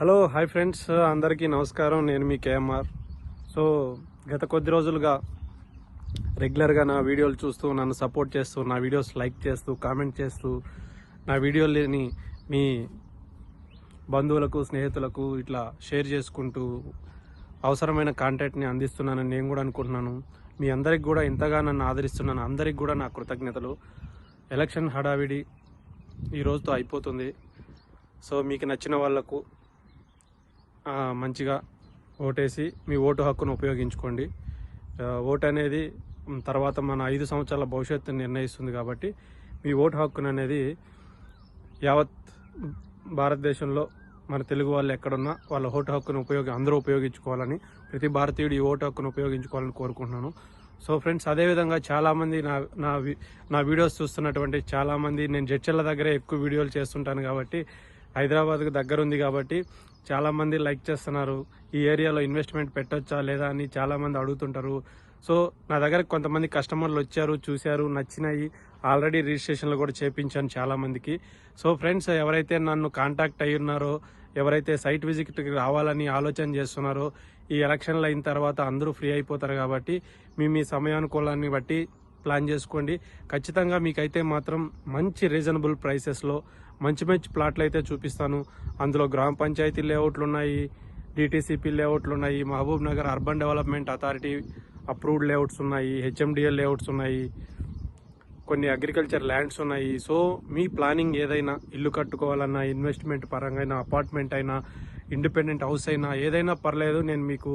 Hello hi friends అందరికీ నమస్కారం. నేను మీ కేఎంఆర్. సో గత కొద్ది రోజులుగా రెగ్యులర్గా నా వీడియోలు చూస్తూ నన్ను సపోర్ట్ చేస్తూ నా వీడియోస్ లైక్ చేస్తూ కామెంట్ చేస్తూ నా వీడియోలని మీ బంధువులకు స్నేహితులకు ఇట్లా షేర్ చేసుకుంటూ అవసరమైన కాంటాక్ట్ని అందిస్తున్నానని నేను కూడా అనుకుంటున్నాను. మీ అందరికి కూడా ఇంతగా నన్ను ఆదరిస్తున్నాను అందరికి కూడా నా కృతజ్ఞతలు. ఎలక్షన్ హడావిడి ఈ రోజుతో అయిపోతుంది. సో మీకు నచ్చిన వాళ్ళకు మంచిగా ఓటేసి మీ ఓటు హక్కును ఉపయోగించుకోండి. ఓటు అనేది తర్వాత మన ఐదు సంవత్సరాల భవిష్యత్తుని నిర్ణయిస్తుంది కాబట్టి మీ ఓటు హక్కును అనేది యావత్ భారతదేశంలో మన తెలుగు వాళ్ళు ఎక్కడున్నా వాళ్ళ ఓటు హక్కును ఉపయోగ అందరూ ఉపయోగించుకోవాలని ప్రతి భారతీయుడు ఈ ఓటు హక్కును ఉపయోగించుకోవాలని కోరుకుంటున్నాను. సో ఫ్రెండ్స్ అదేవిధంగా చాలామంది నా నా నా వీడియోస్ చూస్తున్నటువంటి చాలామంది నేను జడ్చర్ల దగ్గరే ఎక్కువ వీడియోలు చేస్తుంటాను కాబట్టి హైదరాబాద్కు దగ్గరుంది కాబట్టి చాలామంది లైక్ చేస్తున్నారు. ఈ ఏరియాలో ఇన్వెస్ట్మెంట్ పెట్టొచ్చా లేదా అని చాలామంది అడుగుతుంటారు. సో నా దగ్గర కొంతమంది కస్టమర్లు వచ్చారు చూశారు నచ్చినాయి. ఆల్రెడీ రిజిస్ట్రేషన్లు కూడా చేపించాను చాలామందికి సో ఫ్రెండ్స్ ఎవరైతే నన్ను కాంటాక్ట్ అయి ఉన్నారో ఎవరైతే సైట్ విజిట్కి రావాలని ఆలోచన చేస్తున్నారో ఈ ఎలక్షన్లు అయిన తర్వాత అందరూ ఫ్రీ అయిపోతారు కాబట్టి మీ మీ సమయానుకూలాన్ని బట్టి ప్లాన్ చేసుకోండి. ఖచ్చితంగా మీకైతే మాత్రం మంచి రీజనబుల్ ప్రైసెస్లో మంచి మంచి ప్లాట్లు అయితే చూపిస్తాను. అందులో గ్రామ పంచాయతీ లేఅవుట్లు ఉన్నాయి డిటీసీపీ లేఅవుట్లు ఉన్నాయి Mahabubnagar urban development authority approved layouts ఉన్నాయి హెచ్ఎండిఎల్ లేఅవుట్స్ ఉన్నాయి కొన్ని అగ్రికల్చర్ ల్యాండ్స్ ఉన్నాయి. సో మీ ప్లానింగ్ ఏదైనా ఇల్లు కట్టుకోవాలన్నా ఇన్వెస్ట్మెంట్ పరంగా అయినా అపార్ట్మెంట్ అయినా ఇండిపెండెంట్ హౌస్ అయినా ఏదైనా పర్లేదు నేను మీకు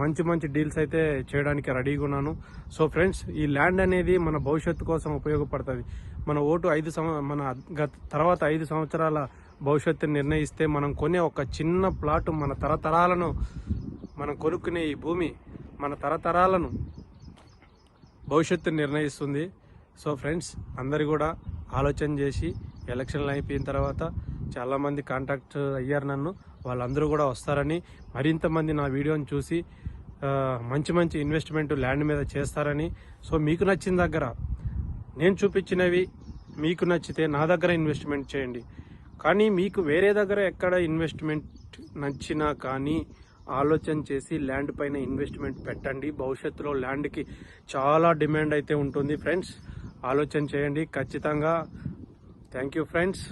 మంచి మంచి డీల్స్ అయితే చేయడానికి రెడీగా ఉన్నాను. సో ఫ్రెండ్స్ ఈ ల్యాండ్ అనేది మన భవిష్యత్తు కోసం ఉపయోగపడుతుంది. మన ఓటు ఐదు సంవ మన గత తర్వాత ఐదు సంవత్సరాల భవిష్యత్తుని నిర్ణయిస్తే మనం కొనే ఒక చిన్న ప్లాట్ మన తరతరాలను మనం కొనుక్కునే ఈ భూమి మన తరతరాలను భవిష్యత్తుని నిర్ణయిస్తుంది. సో ఫ్రెండ్స్ అందరు కూడా ఆలోచన చేసి ఎలక్షన్లు అయిపోయిన తర్వాత చాలామంది కాంటాక్ట్ అయ్యారు నన్ను. వాళ్ళందరూ కూడా వస్తారని మరింతమంది నా వీడియోని చూసి మంచి మంచి ఇన్వెస్ట్మెంట్ ల్యాండ్ మీద చేస్తారని. సో మీకు నచ్చిన దగ్గర నేను చూపించినవి మీకు నచ్చితే నా దగ్గర ఇన్వెస్ట్మెంట్ చేయండి. కానీ మీకు వేరే దగ్గర ఎక్కడ ఇన్వెస్ట్మెంట్ నచ్చినా కానీ ఆలోచన చేసి ల్యాండ్ పైన ఇన్వెస్ట్మెంట్ పెట్టండి. భవిష్యత్తులో ల్యాండ్కి చాలా డిమాండ్ అయితే ఉంటుంది. ఫ్రెండ్స్ ఆలోచన చేయండి. ఖచ్చితంగా. Thank you friends